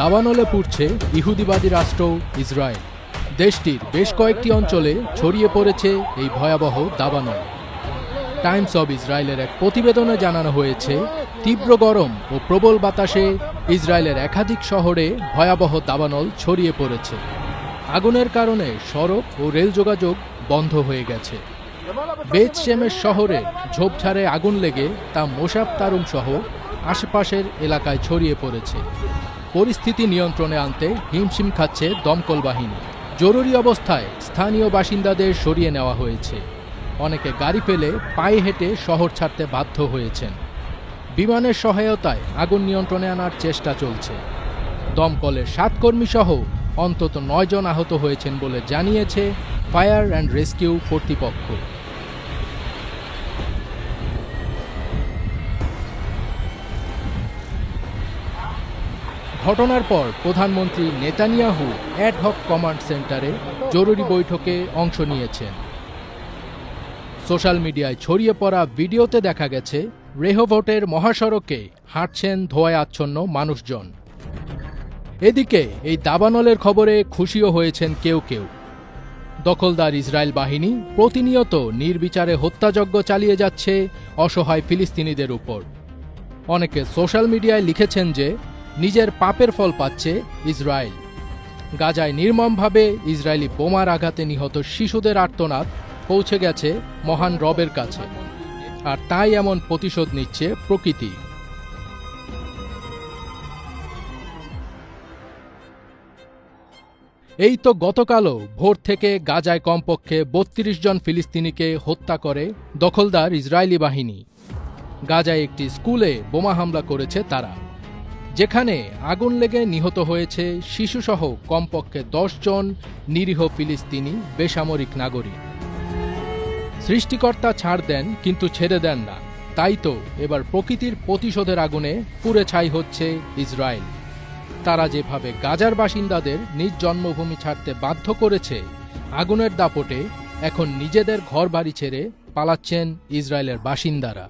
দাবানলে পুড়ছে ইহুদিবাদী রাষ্ট্র ইসরায়েল। দেশটির বেশ কয়েকটি অঞ্চলে ছড়িয়ে পড়েছে এই ভয়াবহ দাবানল। টাইমস অব ইসরায়েলের এক প্রতিবেদনে জানানো হয়েছে, তীব্র গরম ও প্রবল বাতাসে ইসরায়েলের একাধিক শহরে ভয়াবহ দাবানল ছড়িয়ে পড়েছে। আগুনের কারণে সড়ক ও রেল যোগাযোগ বন্ধ হয়ে গেছে। বেত শেমের শহরে ঝোপঝাড়ে আগুন লেগে তা মোশাব তারুম সহ আশেপাশের এলাকায় ছড়িয়ে পড়েছে। পরিস্থিতি নিয়ন্ত্রণে আনতে হিমশিম খাচ্ছে দমকল বাহিনী। জরুরি অবস্থায় স্থানীয় বাসিন্দাদের সরিয়ে নেওয়া হয়েছে। অনেকে গাড়ি ফেলে পায়ে হেঁটে শহর ছাড়তে বাধ্য হয়েছেন। বিমানের সহায়তায় আগুন নিয়ন্ত্রণে আনার চেষ্টা চলছে। দমকলের সাত কর্মী সহ অন্তত নয়জন আহত হয়েছেন বলে জানিয়েছে ফায়ার অ্যান্ড রেস্কিউ কর্তৃপক্ষ। ঘটনার পর প্রধানমন্ত্রী নেতানিয়াহু অ্যাডহক কমান্ড সেন্টারে জরুরি বৈঠকে অংশ নিয়েছেন। সোশ্যাল মিডিয়ায় ছড়িয়ে পড়া ভিডিওতে দেখা গেছে রেহভোটের মহাসড়কে হাঁটছেন ধোয়ায় আচ্ছন্ন মানুষজন। এদিকে এই দাবানলের খবরে খুশিও হয়েছেন কেউ কেউ। দখলদার ইসরায়েল বাহিনী প্রতিনিয়ত নির্বিচারে হত্যাযজ্ঞ চালিয়ে যাচ্ছে অসহায় ফিলিস্তিনিদের উপর। অনেকে সোশ্যাল মিডিয়ায় লিখেছেন যে নিজের পাপের ফল পাচ্ছে ইসরায়েল। গাজায় নির্মমভাবে ইসরায়েলি বোমার আঘাতে নিহত শিশুদের আর্তনাদ পৌঁছে গেছে মহান রবের কাছে। আর তাই এমন প্রতিশোধ নিচ্ছে প্রকৃতি। এই তো গতকালও ভোর থেকে গাজায় কমপক্ষে বত্রিশ জন ফিলিস্তিনিকে হত্যা করে দখলদার ইসরায়েলি বাহিনী। গাজায় একটি স্কুলে বোমা হামলা করেছে তারা। যেখানে আগুন লেগে নিহত হয়েছে শিশুসহ কমপক্ষে জন নিরীহ ফিলিস্তিনি বেসামরিক নাগরিক। সৃষ্টিকর্তা ছাড় দেন, কিন্তু ছেড়ে দেন না। তাই তো এবার প্রকৃতির প্রতিশোধের আগুনে পুড়ে ছাই হচ্ছে ইসরায়েল। তারা যেভাবে গাজার বাসিন্দাদের নিজ জন্মভূমি ছাড়তে বাধ্য করেছে, আগুনের দাপটে এখন নিজেদের ঘর বাড়ি ছেড়ে পালাচ্ছেন ইসরায়েলের বাসিন্দারা।